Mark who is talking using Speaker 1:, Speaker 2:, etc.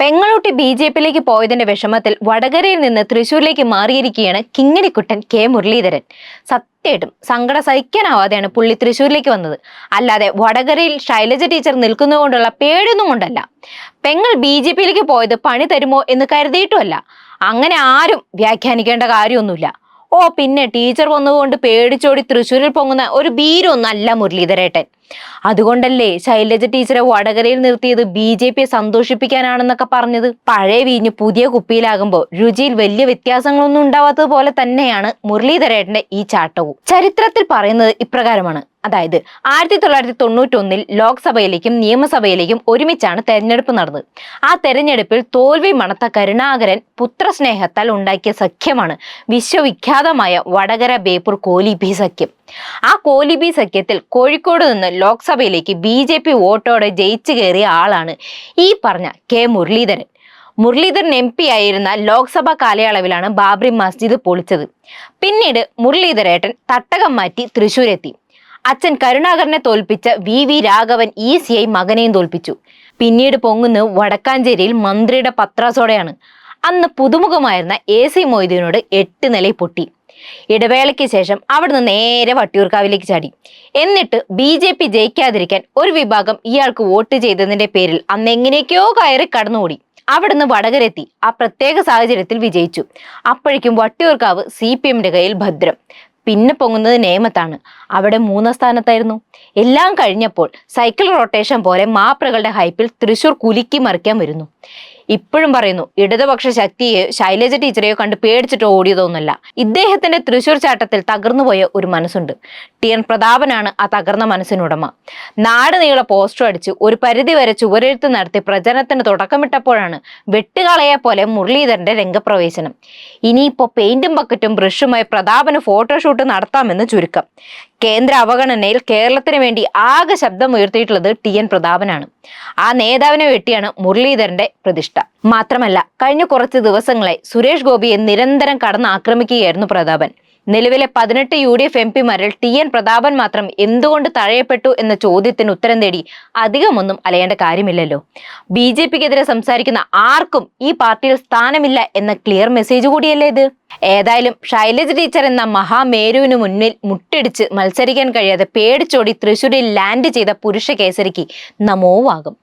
Speaker 1: പെങ്ങളൂട്ടി B J പിയിലേക്ക് പോയതിന്റെ വിഷമത്തിൽ വടകരയിൽ നിന്ന് തൃശൂരിലേക്ക് മാറിയിരിക്കുകയാണ് കിങ്ങിണിക്കുട്ടൻ കെ മുരളീധരൻ. സത്യമായിട്ടും സങ്കടം സഹിക്കാനാവാതെയാണ് പുള്ളി തൃശൂരിലേക്ക് വന്നത്. അല്ലാതെ വടകരയിൽ ശൈലജ ടീച്ചർ നിൽക്കുന്നതുകൊണ്ടുള്ള പേടിയൊന്നും കൊണ്ടല്ല. പെങ്ങൾ ബി ജെ പിയിലേക്ക് പോയത് പണി തരുമോ എന്ന് കരുതിയിട്ടുമല്ല. അങ്ങനെ ആരും വ്യാഖ്യാനിക്കേണ്ട കാര്യമൊന്നുമില്ല. ഓ പിന്നെ ടീച്ചർ വന്നതുകൊണ്ട് പേടിച്ചോടി തൃശ്ശൂരിൽ പൊങ്ങുന്ന ഒരു ബീരൊന്നല്ല മുരളീധരേട്ടൻ. അതുകൊണ്ടല്ലേ ശൈലജ ടീച്ചറെ വടകരയിൽ നിർത്തിയത് ബി ജെ പിയെ സന്തോഷിപ്പിക്കാനാണെന്നൊക്കെ പറഞ്ഞത്? പഴയ വീഞ്ഞ് പുതിയ കുപ്പിയിലാകുമ്പോൾ രുചിയിൽ വലിയ വ്യത്യാസങ്ങളൊന്നും ഉണ്ടാവാത്തത് പോലെ തന്നെയാണ് മുരളീധരേട്ടന്റെ ഈ ചാട്ടവും. ചരിത്രത്തിൽ പറയുന്നത് ഇപ്രകാരമാണ്. അതായത് ആയിരത്തി തൊള്ളായിരത്തി തൊണ്ണൂറ്റി ഒന്നിൽ ലോക്സഭയിലേക്കും നിയമസഭയിലേക്കും ഒരുമിച്ചാണ് തെരഞ്ഞെടുപ്പ് നടന്നത്. ആ തെരഞ്ഞെടുപ്പിൽ തോൽവി മണത്ത കരുണാകരൻ പുത്രസ്നേഹത്താൽ ഉണ്ടാക്കിയ സഖ്യമാണ് വിശ്വവിഖ്യാതമായ വടകര ബേപ്പൂർ കോലിബി സഖ്യം. ആ കോലിബി സഖ്യത്തിൽ കോഴിക്കോട് നിന്ന് ലോക്സഭയിലേക്ക് ബി ജെ പി വോട്ടോടെ ജയിച്ചു കയറിയ ആളാണ് ഈ പറഞ്ഞ K Muraleedharan. Muraleedharan M P ആയിരുന്ന ലോക്സഭാ കാലയളവിലാണ് ബാബറി മസ്ജിദ് പൊളിച്ചത്. പിന്നീട് മുരളീധരേട്ടൻ തട്ടകം മാറ്റി തൃശൂരെത്തി. അച്ഛൻ കരുണാകരനെ തോൽപ്പിച്ച വി വി രാഘവൻ ഈസിയായി മകനെയും തോൽപ്പിച്ചു. പിന്നീട് പൊങ്ങുന്നത് വടക്കാഞ്ചേരിയിൽ മന്ത്രിയുടെ പത്രാസോടെയാണ്. അന്ന് പുതുമുഖമായിരുന്ന എ സി മൊയ്തീനോട് എട്ട് നിലയിൽ പൊട്ടി. ഇടവേളയ്ക്ക് ശേഷം അവിടുന്ന് നേരെ വട്ടിയൂർക്കാവിലേക്ക് ചാടി. എന്നിട്ട് ബി ജെ പി ജയിക്കാതിരിക്കാൻ ഒരു വിഭാഗം ഇയാൾക്ക് വോട്ട് ചെയ്തതിന്റെ പേരിൽ അന്ന് എങ്ങനെയൊക്കെയോ കയറി കടന്നുകൂടി. അവിടുന്ന് വടകരെത്തി ആ പ്രത്യേക സാഹചര്യത്തിൽ വിജയിച്ചു. അപ്പോഴേക്കും വട്ടിയൂർക്കാവ് സി പി എമ്മിന്റെ കയ്യിൽ ഭദ്രം. പിന്നെ പൊങ്ങുന്നത് നേമത്താണ്. അവിടെ മൂന്നാം സ്ഥാനത്തായിരുന്നു. എല്ലാം കഴിഞ്ഞപ്പോൾ സൈക്കിൾ റൊട്ടേഷൻ പോലെ മാപ്രകളുടെ ഹൈപ്പിൽ തൃശൂർ കുലുക്കി മറിക്കാൻ വരുന്നു. ഇപ്പോഴും പറയുന്നു ഇടതുപക്ഷ ശക്തിയെ ശൈലജ ടീച്ചറെയോ കണ്ട് പേടിച്ചിട്ട് ഓടിയതൊന്നുമല്ല. ഇദ്ദേഹത്തിന്റെ തൃശൂർ ചാട്ടത്തിൽ തകർന്നുപോയ ഒരു മനസ്സുണ്ട്. ടി. എൻ. പ്രതാപനാണ് ആ തകർന്ന മനസ്സിനുടമ. നാട് നീള പോസ്റ്റർ അടിച്ച് ഒരു പരിധി വരെ ചുവരെഴുത്ത് നടത്തി പ്രചരണത്തിന് തുടക്കമിട്ടപ്പോഴാണ് വെട്ടുകളയെ പോലെ മുരളീധരന്റെ രംഗപ്രവേശനം. ഇനിയിപ്പോ പെയിന്റും ബക്കറ്റും ബ്രഷുമായി പ്രതാപന് ഫോട്ടോഷൂട്ട് നടത്താമെന്ന് ചുരുക്കം. കേന്ദ്ര അവഗണനയിൽ കേരളത്തിന് വേണ്ടി ആകെ ശബ്ദം ഉയർത്തിയിട്ടുള്ളത് ടി എൻ പ്രതാപനാണ്. ആ നേതാവിനെ വെട്ടിയാണ് മുരളീധരന്റെ പ്രതിഷ്ഠ. മാത്രമല്ല കഴിഞ്ഞ കുറച്ച് ദിവസങ്ങളായി സുരേഷ് ഗോപിയെ നിരന്തരം കടന്ന് ആക്രമിക്കുകയായിരുന്നു പ്രതാപൻ. നിലവിലെ പതിനെട്ട് യു ഡി എഫ് എം പിമാരിൽ ടി എൻ പ്രതാപൻ മാത്രം എന്തുകൊണ്ട് തഴയപ്പെട്ടു എന്ന ചോദ്യത്തിന് ഉത്തരം തേടി അധികമൊന്നും അലയേണ്ട കാര്യമില്ലല്ലോ. ബി ജെ പിക്കെതിരെ സംസാരിക്കുന്ന ആർക്കും ഈ പാർട്ടിയിൽ സ്ഥാനമില്ല എന്ന ക്ലിയർ മെസ്സേജ് കൂടിയല്ലേ ഇത്? ഏതായാലും ശൈലജ ടീച്ചർ എന്ന മഹാമേരുവിന് മുന്നിൽ മുട്ടിടിച്ച് മത്സരിക്കാൻ കഴിയാതെ പേടിച്ചോടി തൃശൂരിൽ ലാൻഡ് ചെയ്ത പുരുഷ കേസരിക്ക് നമോവാകും.